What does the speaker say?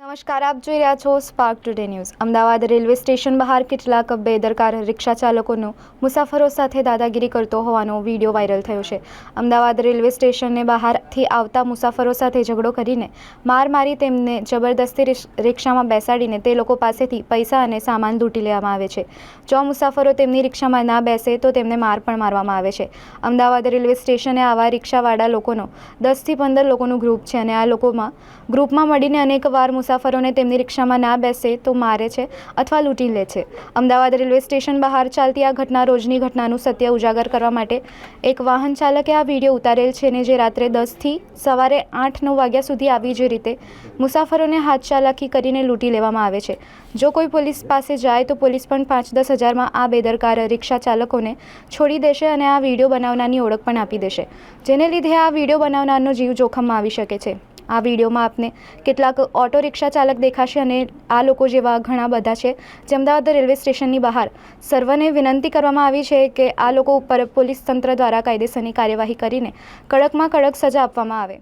નમસ્કાર, આપ જોઈ રહ્યા છો spark today news Ahmedabad railway station બહાર કેટલાક બેદરકાર રિક્ષા ચાલકોનો મુસાફરો સાથે દાદાગીરી કરતો હોવાનો વીડિયો વાયરલ થયો છે. અમદાવાદ રેલવે સ્ટેશનને બહારથી આવતા મુસાફરો સાથે ઝઘડો કરીને માર મારી તેમને જબરદસ્તી રિક્ષ- રિક્ષામાં બેસાડીને તે લોકો પાસેથી પૈસા અને સામાન લૂંટી લેવામાં આવે છે. જો મુસાફરો તેમની રિક્ષામાં ના બેસે, તો તેમને માર પણ મારવામાં આવે છે. અમદાવાદ રેલવે સ્ટેશને આવા રિક્ષાવાળા લોકોનો દસથી પંદર લોકોનું ગ્રુપ છે અને આ લોકોમાં ગ્રુપમાં મળીને અનેકવાર મુસાફરોને તેમની રિક્ષામાં ના બેસે તો મારે છે અથવા લૂંટી લે છે. અમદાવાદ રેલવે સ્ટેશન બહાર ચાલતી આ ઘટના રોજની ઘટનાનું સત્ય ઉજાગર કરવા માટે એક વાહન ચાલકે આ વીડિયો ઉતારેલ છે ને જે રાત્રે દસથી સવારે આઠ નવ વાગ્યા સુધી આવી જ રીતે મુસાફરોને હાથ ચાલાકી કરીને લૂંટી લેવામાં આવે છે. જો કોઈ પોલીસ પાસે જાય તો પોલીસ પણ પાંચ દસ હજારમાં આ બેદરકાર રિક્ષા ચાલકોને છોડી દેશે અને આ વીડિયો બનાવનારની ઓળખ પણ આપી દેશે. જેને લીધે આ વીડિયો બનાવનારનો જીવ જોખમમાં આવી શકે છે. આ વિડીયોમાં આપને કેટલાક ઓટો રિક્ષા ચાલક દેખાશે અને આ લોકો જેવા ઘણા બધા છે. જે અમદાવાદ રેલવે સ્ટેશનની બહાર સર્વને વિનંતી કરવામાં આવી છે કે આ લોકો ઉપર પોલીસ તંત્ર દ્વારા કાયદેસરની કાર્યવાહી કરીને કડકમાં કડક સજા આપવામાં આવે.